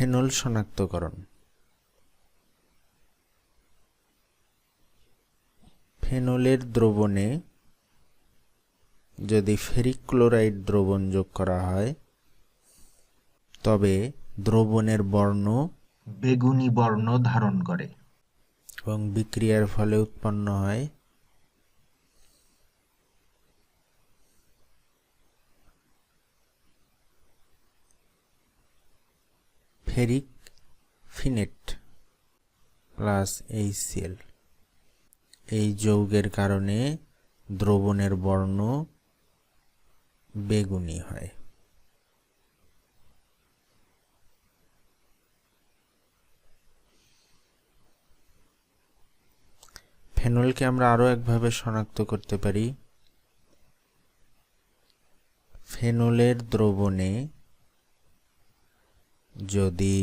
Phenol শনাক্তকরণ। ফেনলের দ্রবণে যদি ফেরিক ক্লোরাইড দ্রবণ যোগ করা হয়, তবে দ্রবণের বর্ণ বেগুনি বর্ণ ধারণ করে এবং বিক্রিয়ার ফলে উৎপন্ন হয় ফেরিক ফিনেট প্লাস এইচসিএল এই যৌগের কারণে দ্রবণের বর্ণ বেগুনি হয়। ফেনলকে আমরা আরও একভাবে শনাক্ত করতে পারি। ফেনলের দ্রবণে যদি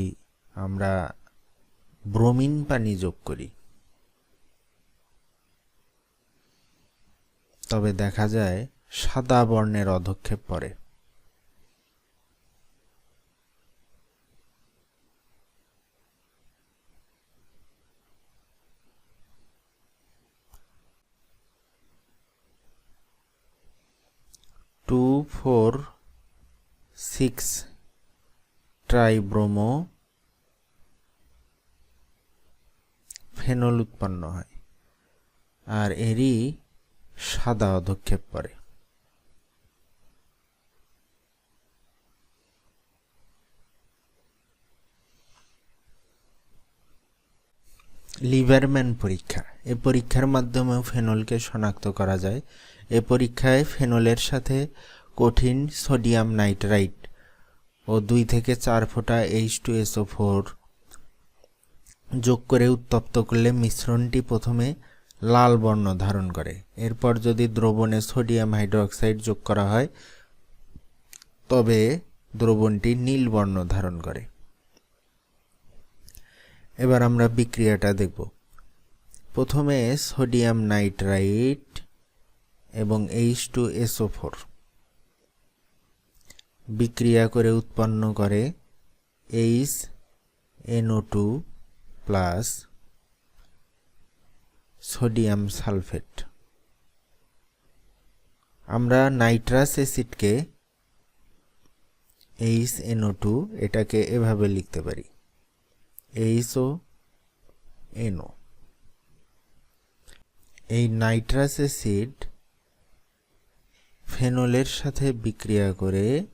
আমরা ব্রোমিন পানি যোগ করি, তবে দেখা যায় সাদা বর্ণের অধক্ষেপ পড়ে। Two four six tribromophenol উৎপন্ন হয় আর এরই সাদা অধক্ষেপ পড়ে লিভারম্যান পরীক্ষা। এ পরীক্ষার মাধ্যমেও ফেনলকে শনাক্ত করা যায়। এ পরীক্ষায় ফেনলের সাথে কঠিন সোডিয়াম নাইট্রাইট ও দুই থেকে চার ফোঁটা এইচ টু এসও ফোর যোগ করে উত্তপ্ত করলে মিশ্রণটি প্রথমে লাল বর্ণ ধারণ করে। এরপর যদি দ্রবণে সোডিয়াম হাইড্রোক্সাইড যোগ করা হয়, তবে দ্রবণটি নীল বর্ণ ধারণ করে। এবার আমরা বিক্রিয়াটা দেখব। প্রথমে সোডিয়াম নাইট্রাইট এবং এইচ টু এসও ফোর বিক্রিয়া করে উৎপন্ন করে H NO two plus sodium sulphate আমরা নাইট্রাস অ্যাসিডকে এইচ এনও টু এটাকে এভাবে লিখতে পারি। এইচও এনও এই নাইট্রাস অ্যাসিড ফেনলের সাথে বিক্রিয়া করে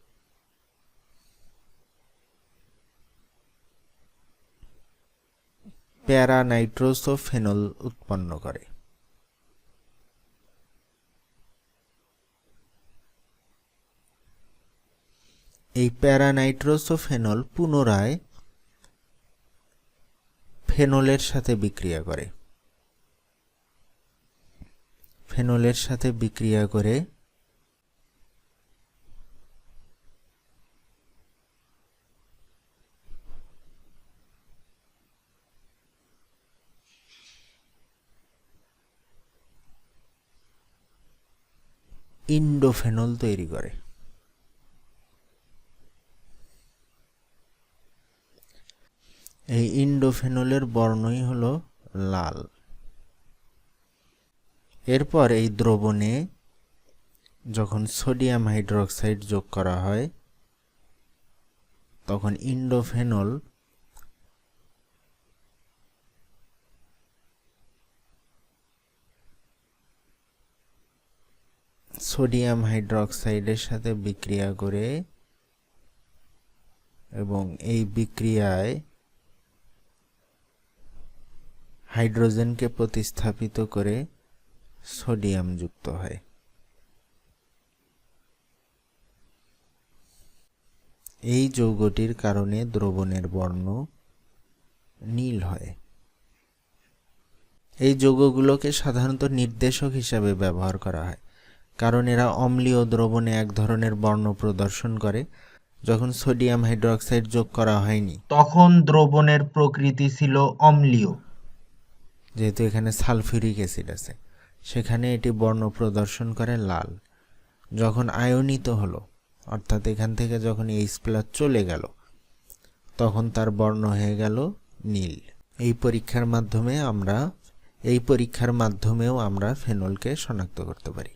প্যারানাইট্রোসোফেনল উৎপন্ন করে। এই প্যারানাইট্রোসোফেনল পুনরায় ফেনলের সাথে বিক্রিয়া করে। ফেনলের সাথে বিক্রিয়া করে ইন্ডোফেনল তৈরি করে। এই ইন্ডোফেনলের বর্ণই হলো লাল। এরপর এই দ্রবণে যখন সোডিয়াম হাইড্রোক্সাইড যোগ করা হয়, তখন ইন্ডোফেনল সোডিয়াম হাইড্রোক্সাইডের সাথে বিক্রিয়া করে এবং এই বিক্রিয়ায় হাইড্রোজেনকে প্রতিস্থাপিত করে সোডিয়াম যুক্ত হয়। এই যৌগটির কারণে দ্রবণের বর্ণ নীল হয়। এই যৌগগুলোকে সাধারণত নির্দেশক হিসাবে ব্যবহার করা হয়। কারণ এরা অম্লীয় দ্রবণে এক ধরনের বর্ণ প্রদর্শন করে যখন সোডিয়াম হাইড্রোক্সাইড যোগ করা হয়নি। তখন দ্রবণের প্রকৃতি ছিল অম্লীয়। যেহেতু এখানে সালফিউরিক অ্যাসিড আছে সেখানে এটি বর্ণ প্রদর্শন করে লাল। যখন আয়নিত হলো অর্থাৎ এখান থেকে যখন এইচ প্লাস চলে গেল তখন তার বর্ণ হয়ে গেল নীল। এই পরীক্ষার মাধ্যমে আমরা এই পরীক্ষার মাধ্যমেও আমরা ফেনলকে শনাক্ত করতে পারি।